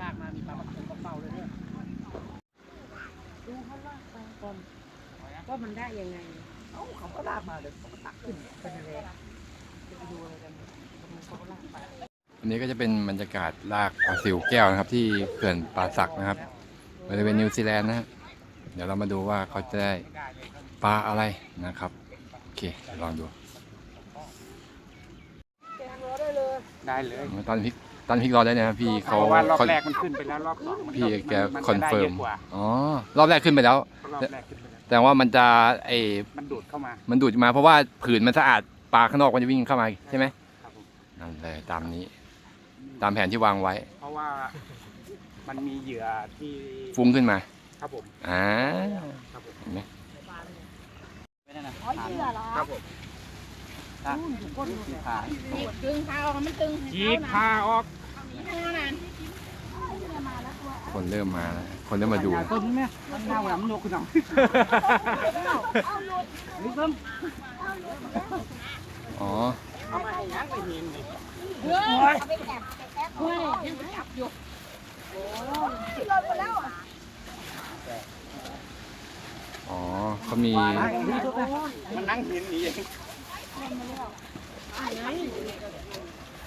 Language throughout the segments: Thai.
ลากมามีปลาปักปลาเป่าเลยเนี่ยดูเขาลากไปก่นว่มันได้ยังไงเอ้าเขาก็ลากมาเลยเขาก็ตักขึ้นเป็นอะไรจะไปดูอะไรกันอันนี้ก็จะเป็นบรรยากาศลากปลาสิวแก้วนะครับ ที่เขื่อนป่าสักนะครับบริเวณนิวซีแลนด์นะเดี๋ยวเรามาดูว่าเขาจะได้ปลาอะไรนะครับโอเคลองดูได้เลยตอนพริก ตอนพริกรอได้นะครับพี่เพเขาราะว่ารอบเขาแรกมันขึ้นไปแล้วรอบสองมันพี่แกมันคอนจะได้เฟิร์เยมอะกว่าอ๋อ รอบแรกขึ้นไปแล้ว รอบแรกขึ้นไปแล้วแต่ว่ามันจะไอมันดูดเข้ามา มันดูดมาเพราะว่าผืนมันสะอาดปลาข้างนอกมันจะวิ่งเข้ามาใช่ไหมครับผม นั่นเลยตามนี้ ตามแผนที่วางไว้ เพราะว่ามันมีเหยื่อที่ฟุ้งขึ้นมาครับผมอ่า ครับผมเห็นไหม ไม่ได้นะอ๋อเหยื่อเหรอ ครับผม จีบผ้าดึงเท้ามันตึงจีบผ้าออกเท้านั้นคนเริ่มมาแล้ว คนเริ่มมาดูต้นไหมมันเน่าหลังโลกุนังนี่ต้นอ๋อเอามาให้ยังไปเห็นนี่เฮ้ยเอาไปแอบแอบเฮ้ยยังจับอยู่อ๋อเขามีมันนั่งเห็นนี่เอง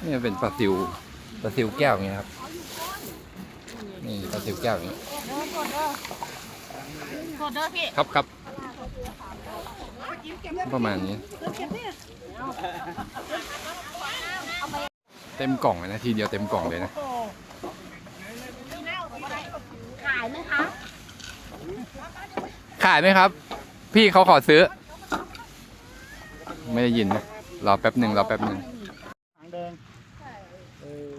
นี่เป็นปลาซิวปลาซิวแก้วอย่างเงี้ยครับนี่ปลาซิวแก้วอย่างเงี้ยกดเด้อพี่ครับครับประมาณนี้ เต็มกล่องเลยนะทีเดียวเต็มกล่องเลยนะขายไหมคะขายไหมครับ พี่เขาขอซื้อ ไม่ได้ยินนะรอแป๊บหนึ่งรอแป๊บหนึ่งหางแดงเออ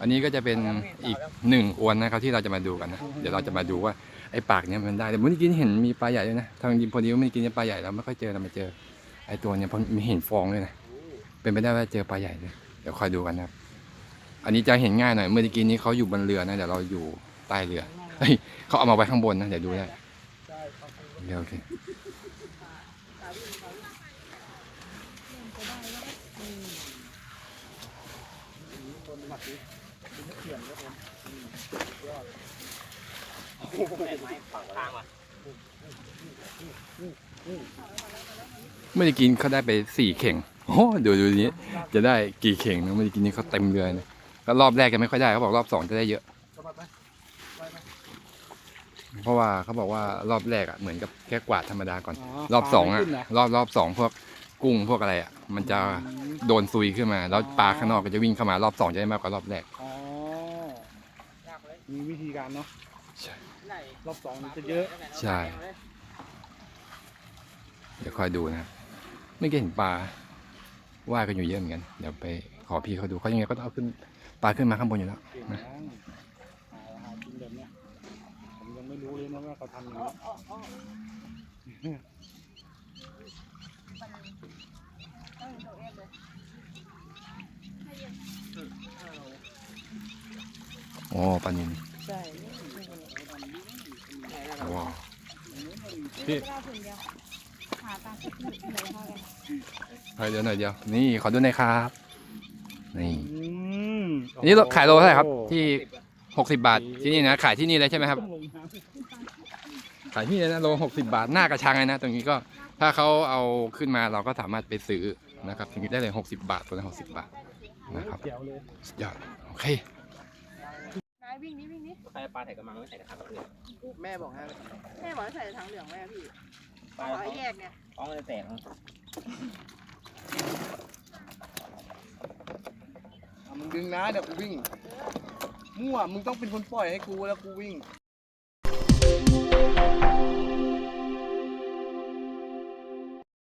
อันนี้ก็จะเป็นอีกหนึ่งอวนนะครับที่เราจะมาดูกันนะเดี๋ยวเราจะมาดูว่าไอ้ปากเนี้ยมันได้แต่เมื่อกี้เห็นมีปลาใหญ่ด้วยนะทางยิมพอดีว่าเมื่อกี้เนี่ยปลาใหญ่เราไม่ค่อยเจอเรามาเจอไอ้ตัวเนี้ยเพราะมีเห็นฟองด้วยนะเป็นไปได้ว่าเจอปลาใหญ่เลยเดี๋ยวคอยดูกันนะครับ อันนี้จะเห็นง่ายหน่อยเมื่อกี้นี้เขาอยู่บนเรือนะเดี๋ยวเราอยู่ใต้เรือเฮ้ยเขาเอามาไว้ข้างบนนะเดี๋ยวดูได้โอเค โอเคเมื่อกี้เขาได้ไปสี่เข่งโอ้ดูดูนี้ จะได้กี่เข่งนะเมื่อกี้นี้เขาเต็มเรือนะก็รอบแรกก็ไม่ค่อยได้เขาบอกรอบสองจะได้เยอะ เพราะว่าเขาบอกว่ารอบแรกอะเหมือนกับแค่กวาดธรรมดาก่อน รอบสองอะรอบรอบสองพวก กุ้งพวกอะไรอะมันจะโดนซุยขึ้นมา แล้วปลาข้างนอกก็จะวิ่งเข้ามารอบสองจะได้มากกว่ารอบแรก อ๋อ มีวิธีการเนาะใช่ รอบสองมันจะเยอะ ใช่ เดี๋ยวคอยดูนะครับไม่เห็นปลาว่ายกันอยู่เยอะเหมือนกัน เดี๋ยวไปขอพี่เขาดูเขายังไงก็ต้องเอาขึ้นปลาขึ้นมาข้างบนอยู่แล้วเก่งนะนะหาหากินแบบเนี้ยผมยังไม่รู้เลยนะว่าเขาทำอย่างนี้ โอ้ปลานินใช่ว้าวพี่หาตามที่ไหนเขากันเฮ้ยเดี๋ยวหน่อยเดียว นี่ขอดูหน่อยครับ นี่อืมอันนี้ขายโลเท่าไหร่ครับ ที่หกสิบาทที่นี่นะ ขายที่นี่เลยใช่ไหมครับต้องลงน้ำขายที่นี่เลยนะโลหกสิบาทหน้ากระชังเลยนะ ตรงนี้ก็ถ้าเขาเอาขึ้นมาเราก็สามารถไปซื้อนะครับถึงได้เลยหกสิบาทตัวละหกสิบาทนะครับเจ๋วเลยสุดยอดโอเคนาย วิ่งนี้วิ่งนี้ใครปลาใส่กระมังไม่ใส่กระถางเลยแม่บอกให้แม่บอกให้ใส่ถังเหลืองไว้อะพี่ปลาขอให้แยกเนี่ยท้องเลยแตกนะอะมึงดึงนะเดี๋ยวกูวิ่ง มั่วมึงต้องเป็นคนปล่อยให้กูแล้วกูวิ่ง